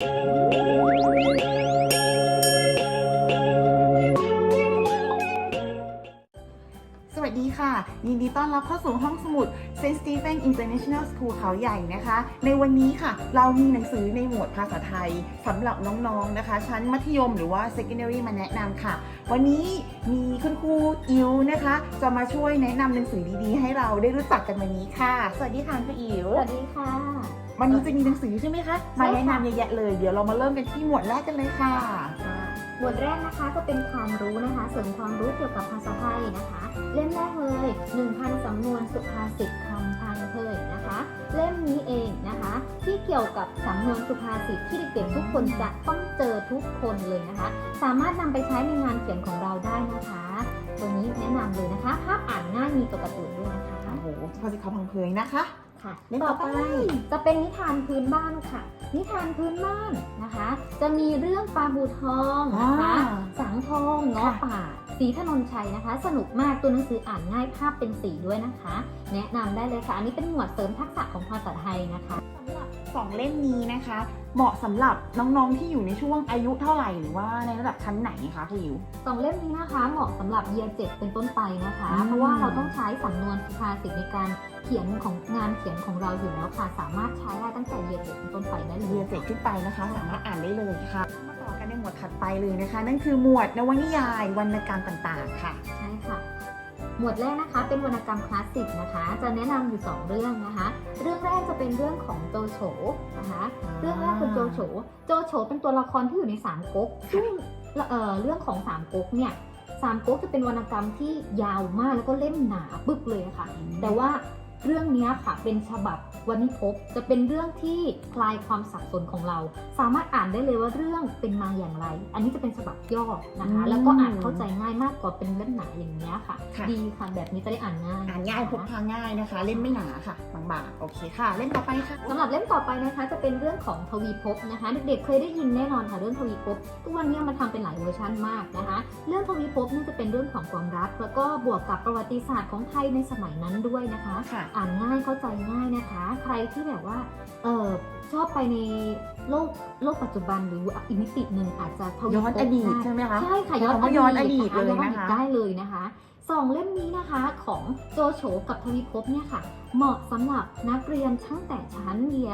สวัสดีค่ะ ยินดีต้อนรับเข้าสู่ห้องสมุด St. Stephen International School เขาใหญ่นะคะ ในวันนี้ค่ะ เรามีหนังสือในหมวดภาษาไทยสำหรับน้องๆนะคะ ชั้นมัธยมหรือว่า secondary มาแนะนำค่ะ วันนี้มีคุณครูอิวนะคะ จะมาช่วยแนะนำหนังสือดีๆ ให้เราได้รู้จักกันวันนี้ค่ะ สวัสดีค่ะคุณอิว สวัสดีค่ะ วันนี้จะมีหนังสือใช่ไหมคะใช่มาค่ะแนะนำเยอะแยะเลย เดี๋ยวเรามาเริ่มกันที่หมวดแรกกันเลยค่ะ หมวดแรกนะคะก็เป็นความรู้นะคะเสริมความรู้เกี่ยวกับภาษาไทยนะคะ เล่มแรกเลย1,000สำนวนสุภาษิตคำพังเพยนะคะ เล่มนี้เองนะคะ ที่เกี่ยวกับสำนวนสุภาษิตที่เด็กๆทุกคนจะต้องเจอทุกคนเลยนะคะ สามารถนำไปใช้ในงานเขียนของเราได้นะคะ ตัวนี้แนะนำเลยนะคะภาพอ่านง่ายมีตัวการ์ตูนด้วยนะคะโอ้โหภาษาคำพังเพยนะคะ ค่ะเล่มต่ต่ออไปไปจะเป็นนิทานพื้นบ้านค่ะ นิทานพื้นบ้านนะคะ จะมีเรื่องปลาบูทองนะคะอ่าสังทองเงาะค่ะป่าสีถนนชัยนะคะ สนุกมากตัวหนังสืออ่านง่ายภาพเป็นสีด้วยนะคะ แนะนำได้เลยค่ะ อันนี้เป็นหมวดเสริมทักษะของภาษาไทยนะคะ สำหรับสองเล่มนี้นะคะ เหมาะสำหรับน้องๆที่อยู่ในช่วงอายุเท่าไหร่หรือว่าในระดับชั้นไหนคะคุณอิ๋วสองเล่มนี้นะคะเหมาะสำหรับเยียร์เจ็ดเป็นต้นไปนะคะอืมเพราะว่าเราต้องใช้สำนวนสุภาษิตในการเขียนของงานเขียนของเราอยู่แล้วค่ะ สามารถใช้ได้ตั้งแต่เยียร์เจ็ดเป็นต้นไปได้เลยเรียนเสร็จขึ้นไปนะคะ สามารถอ่านได้เลยค่ะมาต่อกันในหมวดถัดไปเลยนะคะ นั่นคือหมวดนวนิยายวรรณกรรมต่างๆค่ะใช่ค่ะ หมวดแรกนะคะเป็นวรรณกรรมคลาสสิกนะคะ จะแนะนำอยู่ 2 เรื่องนะคะ เรื่องแรกจะเป็นเรื่องของโจโฉนะคะ เรื่องแรกเป็นโจโฉโจโฉเป็นตัวละครที่อยู่ในสามก๊กซึ่งเอ่อเรื่องของสามก๊กเนี่ยสามก๊กจะเป็นวรรณกรรมที่ยาวมากแล้วก็เล่มหนาปึกเลยค่ะ แต่ว่า เรื่องเนี้ยค่ะเป็นฉบับวรรณิพกจะเป็นเรื่องที่คลายความสับสนของเรา สามารถอ่านได้เลยว่าเรื่องเป็นมาอย่างไร อันนี้จะเป็นฉบับย่อนะคะอืมแล้วก็อ่านเข้าใจง่ายมากกว่าเป็นเล่มหนาอย่างเงี้ยค่ะค่ะ ดีค่ะแบบนี้จะได้อ่านง่าย อ่านง่ายพกพาง่ายนะคะ เล่มไม่หนาค่ะบางๆโอเคค่ะ เล่มต่อไปค่ะสำหรับเล่มต่อไปนะคะ จะเป็นเรื่องของทวีภพนะคะ เด็กๆเคยได้ยินแน่นอนค่ะเรื่องทวีภพทุกวันนี้มาทำเป็นหลายเวอร์ชันมากนะคะ เรื่องทวีภพนี่จะเป็นเรื่องของความรัก แล้วก็บวกกับประวัติศาสตร์ของไทยในสมัยนั้นด้วยนะคะค่ะอ่านง่ายเข้าใจง่ายนะคะ ใครที่แบบว่าเออชอบไปในโลกโลกปัจจุบันหรืออีกมิติหนึ่งอาจจะทวีย้อนภพอดีตได้ใช่ไหมคะใช่ค่ะใช้ย้อนคำว่าย้อนอดีตค่ะเลยย้อนอนะดีตคะได้เลยนะคะสองเล่มนี้นะคะของโจโฉกับทวีภพเนี่ยค่ะ เหมาะสำหรับนักเรียนตั้งแต่ชั้นเยีย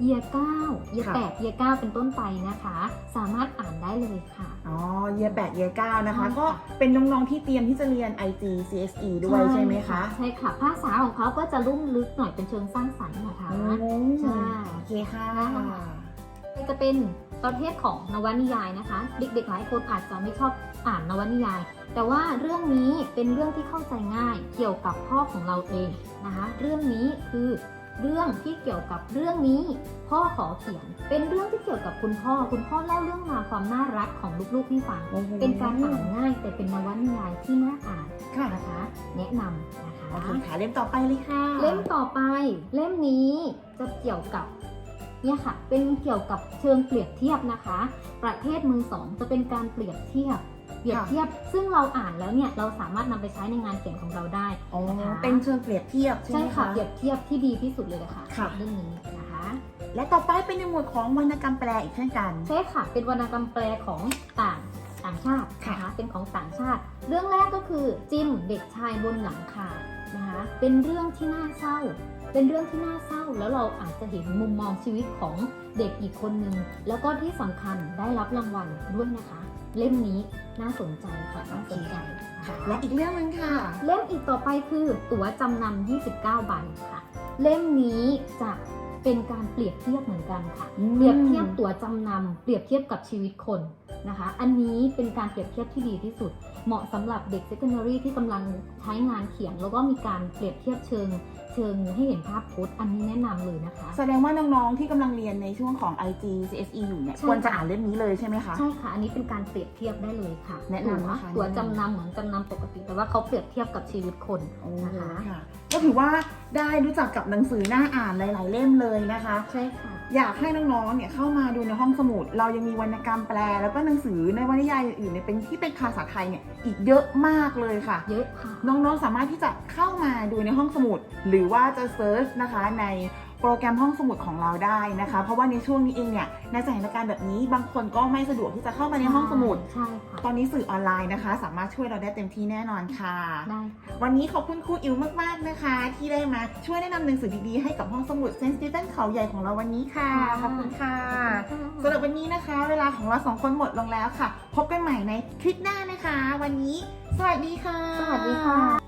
เยียเก้าเยียค่ะแปดเยียเก้าเป็นต้นไปนะคะ สามารถอ่านได้เลยค่ะ อ๋อ เยียแปดเยียเก้านะคะใช่ค่ะก็เป็นน้องๆที่เตรียมที่จะเรียน IG CSE ด้วยใช่ไหมคะ ใช่ค่ะ ภาษาของเขาก็จะลุ่มลึกหน่อยเป็นเชิงสร้างสรรค์นะคะโอ้ใช่ โอเคค่ะจะเป็นประเภทของนวนิยายนะคะ เด็กๆหลายคนอาจจะไม่ชอบอ่านนวนิยาย แต่ว่าเรื่องนี้เป็นเรื่องที่เข้าใจง่ายเกี่ยวกับพ่อของเราเองนะคะ เรื่องนี้คือ เรื่องที่เกี่ยวกับเรื่องนี้ พ่อขอเขียน เป็นเรื่องที่เกี่ยวกับคุณพ่อ คุณพ่อเล่าเรื่องราวความน่ารักของลูกๆให้ฟัง โอ้โห เป็นการอ่านง่ายแต่เป็นนวนิยายที่น่าอ่านค่ะนะคะ แนะนำนะคะ โอเคค่ะเล่มต่อไปเลยค่ะ เล่มต่อไปเล่มนี้จะเกี่ยวกับเนี่ยค่ะเป็นเกี่ยวกับเชิงเปรียบเทียบนะคะ ประเทศมือสองจะเป็นการเปรียบเทียบ เปรียบเทียบ ซึ่งเราอ่านแล้วเนี่ยเราสามารถนำไปใช้ในงานเขียนของเราได้อ๋อนะคะเป็นเชิงเปรียบเทียบใช่ไหใช่มค่ะคะเปรียบเทียบที่ดีที่สุดเลยนะคะค่ะเรื่องนี้นะคะ และต่อไปเป็นในหมวดของวรรณกรรมแปลอีกเช่นกันใช่ค่ะ เป็นวรรณกรรมแปลของต่างต่างชาตินะคะค่ะเป็นของต่างชาติ เรื่องแรกก็คือจิมเด็กชายบนหลังคานะคะเป็นเรื่องที่น่าเศร้า เป็นเรื่องที่น่าเศร้า แล้วเราอาจจะเห็นมุมมองชีวิตของเด็กอีกคนนึงแล้วก็ที่สำคัญได้รับรางวัลด้วยนะคะ เล่มนี้น่าสนใจค่ะน่าสนใจค่ะนและอีกเรื่องหนึงค่ะ เล่มอีกต่อไปคือตั๋วจำนำ29 ใบค่ะ เล่มนี้จะเป็นการเปรียบเทียบเหมือนกันค่ะอืมเปรียบเทียบตั๋วจำนำเปรียบเทียบกับชีวิตคนนะคะ อันนี้เป็นการเปรียบเทียบที่ดีที่สุด เหมาะสำหรับเด็ก secondary ที่กำลังใช้งานเขียน แล้วก็มีการเปรียบเทียบเชิง เชิงให้เห็นภาพพจน์อันนี้แนะนำเลยนะคะ แสดงว่าน้องๆ ที่กำลังเรียนในช่วงของ IG CSE อยู่เนี่ย ใช่ ควรจะอ่านเล่มนี้เลยใช่ไหมคะ ใช่ค่ะอันนี้เป็นการเปรียบเทียบได้เลยค่ะแนะนำนะคะ ตัวจำนำเหมือนจำนำปกติ แต่ว่าเขาเปรียบเทียบกับชีวิตคน โอ้นะคะ ค่ะ ก็ถือว่าได้รู้จักกับหนังสือหน่าอ่านหลาย ๆ เล่มเลยนะคะ ใช่ค่ะ อยากให้น้องๆ เนี่ยเข้ามาดูในห้องสมุด เรายังมีวรรณกรรมแปล แล้วก็หนังสือในวรรณยายอื่นๆเนี่ยเป็นที่เป็นภาษาไทยเนี่ยอีกเยอะมากเลยค่ะ เยอะค่ะ น้องๆ สามารถที่จะเข้ามาดูในห้องสมุด หรือว่าจะเซิร์ชนะคะในโปรแกรมห้องสมุดของเราได้นะคะ เพราะว่าในช่วงนี้เองเนี่ยในสถานการณ์แบบนี้บางคนก็ไม่สะดวกที่จะเข้ามาในห้องสมุด ใช่ค่ะ ตอนนี้สื่อออนไลน์นะคะ สามารถช่วยเราได้เต็มที่แน่นอนค่ะ ได้ค่ะวันนี้ขอบคุณครูอิ๋วมาก ๆ นะคะ ที่ได้มาช่วยแนะนำหนังสือดีๆให้กับห้องสมุดเซนต์สตีเฟนเขาใหญ่ของเราวันนี้ค่ะขอบคุณค่ะสำหรับวันนี้นะคะ เวลาของเราสองคนหมดลงแล้วค่ะ พบกันใหม่ในคลิปหน้านะคะ วันนี้ สวัสดีค่ะ สวัสดีค่ะ